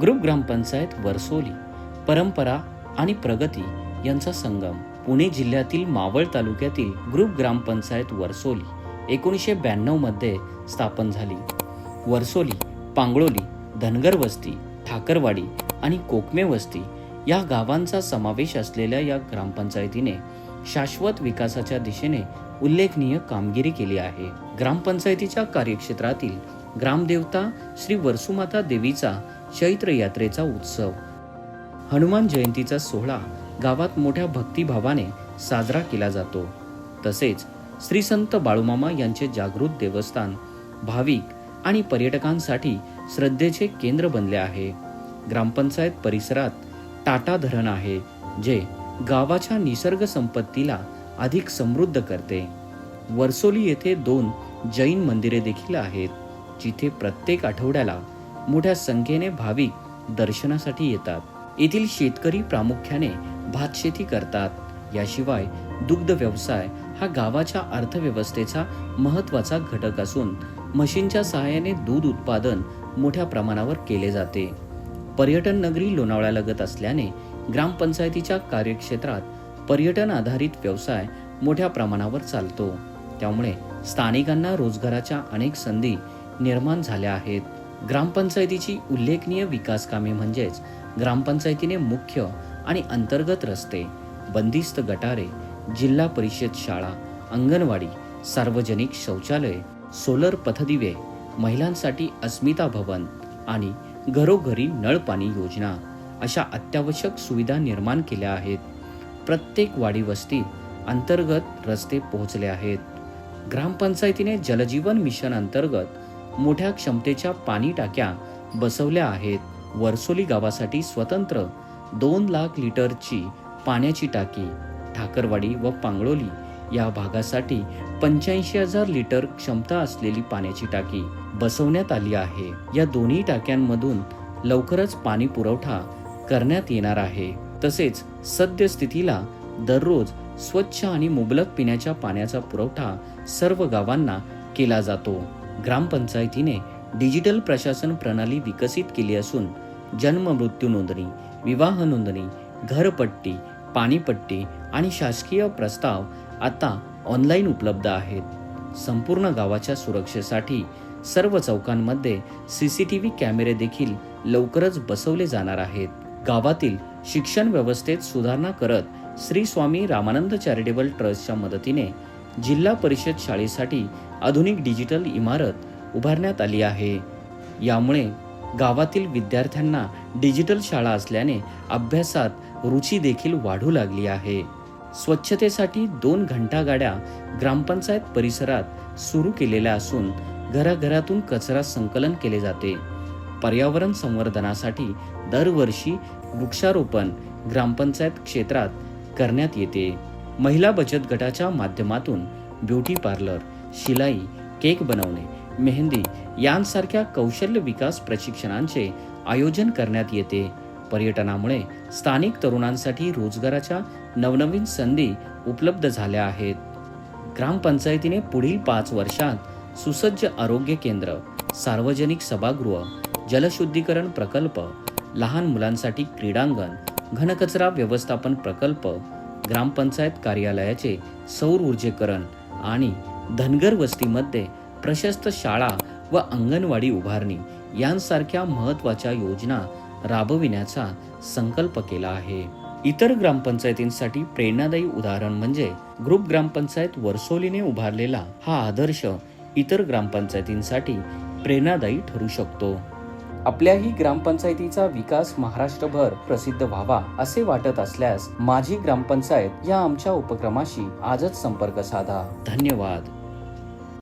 Group ग्रामपंचायत वरसोली परंपरा आणि प्रगती यांचा संगम. पुणे जिल्ह्यातील मावळ तालुक्यातील ग्रुप ग्रामपंचायत वरसोली एकोणीसशे ब्याण्णवमध्ये स्थापन झाली. वरसोली पांगळोली धनगर वस्ती ठाकरवाडी आणि कोकमे वस्ती या गावांचा समावेश असलेल्या या ग्रामपंचायतीने शाश्वत विकासाच्या दिशेने उल्लेखनीय कामगिरी केली आहे. ग्रामपंचायतीच्या कार्यक्षेत्रातील ग्रामदेवता श्री वरसुमाता देवीचा चैत्र यात्रेचा उत्सव. हनुमान जयंतीचा सोहळा गावात मोठ्या भक्तिभावाने साजरा केला जातो. तसेच श्री संत बाळूमामा यांचे जागृत देवस्थान भाविक आणि पर्यटकांसाठी श्रद्धेचे केंद्र बनले आहे. ग्रामपंचायत परिसरात टाटा धरण आहे जे गावाच्या निसर्ग संपत्तीला अधिक समृद्ध करते. वर्सोली येथे दोन जैन मंदिरे देखील आहेत जिथे प्रत्येक आठवड्याला मोठ्या संख्येने भाविक दर्शनासाठी येतात. येथील शेतकरी प्रामुख्याने भातशेती करतात. याशिवाय दुग्ध व्यवसाय हा गावाच्या अर्थव्यवस्थेचा महत्त्वाचा घटक असून म्हशींच्या सहाय्याने दूध उत्पादन मोठ्या प्रमाणावर केले जाते. पर्यटन नगरी लोणावळ्यालगत असल्याने ग्रामपंचायतीच्या कार्यक्षेत्रात पर्यटन आधारित व्यवसाय मोठ्या प्रमाणावर चालतो. त्यामुळे स्थानिकांना रोजगाराच्या अनेक संधी निर्माण झाल्या आहेत. ग्रामपंचायतीची उल्लेखनीय विकास कामे म्हणजेच ग्रामपंचायतीने मुख्य आणि अंतर्गत रस्ते बंदिस्त गटारे जिल्हा परिषद शाळा अंगणवाडी सार्वजनिक शौचालय सोलर पथदिवे महिलांसाठी अस्मिता भवन आणि घरोघरी नळपाणी योजना अशा अत्यावश्यक सुविधा निर्माण केल्या आहेत. प्रत्येक वाडी वस्तीत अंतर्गत रस्ते पोहोचले आहेत. ग्रामपंचायतीने जलजीवन मिशन अंतर्गत मोठ्या क्षमतेच्या पाणी टाक्या बसवल्या आहेत. वर्सोली गावासाठी स्वतंत्र दोन लाख लिटरची पाण्याची टाकी ठाकरवाडी व पांगळोली या भागासाठी पंच्याऐंशी हजार लिटर क्षमता असलेली पाण्याची टाकी बसवण्यात आली आहे. या दोन्ही टाक्यांमधून लवकरच पाणी पुरवठा करण्यात येणार आहे. तसेच सद्यस्थितीला दररोज स्वच्छ आणि मुबलक पिण्याच्या पाण्याचा पुरवठा सर्व गावांना केला जातो. ग्रामपंचायतीने डिजिटल प्रशासन प्रणाली विकसित केली असून जन्म मृत्यू नोंदणी विवाह नोंदणी घरपट्टी पाणीपट्टी आणि शासकीय प्रस्ताव आता ऑनलाईन उपलब्ध आहेत. संपूर्ण गावाच्या सुरक्षेसाठी सर्व चौकांमध्ये सी सी टी व्ही कॅमेरे देखील लवकरच बसवले जाणार आहेत. गावातील शिक्षण व्यवस्थेत सुधारणा करत श्री स्वामी रामानंद चॅरिटेबल ट्रस्टच्या मदतीने जिल्हा परिषद शाळेसाठी आधुनिक डिजिटल इमारत उभारण्यात आली आहे. यामुळे गावातील विद्यार्थ्यांना डिजिटल शाळा असल्याने अभ्यासात रुची देखील वाढू लागली आहे. स्वच्छतेसाठी दोन घंटा गाड्या ग्रामपंचायत परिसरात सुरू केलेल्या असून घराघरातून कचरा संकलन केले जाते. पर्यावरण संवर्धनासाठी दरवर्षी वृक्षारोपण ग्रामपंचायत क्षेत्रात करण्यात येते. महिला बचत गटाच्या माध्यमातून ब्युटी पार्लर शिलाई केक बनवणे मेहंदी यांसारख्या कौशल्य विकास प्रशिक्षणांचे आयोजन करण्यात येते. पर्यटनामुळे स्थानिक तरुणांसाठी रोजगाराच्या नवनवीन संधी उपलब्ध झाल्या आहेत. ग्रामपंचायतीने पुढील पाच वर्षात सुसज्ज आरोग्य केंद्र सार्वजनिक सभागृह जलशुद्धीकरण प्रकल्प लहान मुलांसाठी क्रीडांगण घनकचरा व्यवस्थापन प्रकल्प ग्रामपंचायत कार्यालयाचे सौर ऊर्जेकरण आणि धनगर वस्तीमध्ये प्रशस्त शाळा व अंगणवाडी उभारणी यांसारख्या महत्त्वाच्या योजना राबविण्याचा संकल्प केला आहे. इतर ग्रामपंचायतींसाठी प्रेरणादायी उदाहरण म्हणजे ग्रुप ग्रामपंचायत वर्सोलीने उभारलेला हा आदर्श इतर ग्रामपंचायतींसाठी प्रेरणादायी ठरू शकतो. आपल्याही ग्रामपंचायतीचा विकास महाराष्ट्रभर प्रसिद्ध व्हावा असे वाटत असल्यास माझी ग्रामपंचायत या आमच्या उपक्रमाशी आजच संपर्क साधा. धन्यवाद.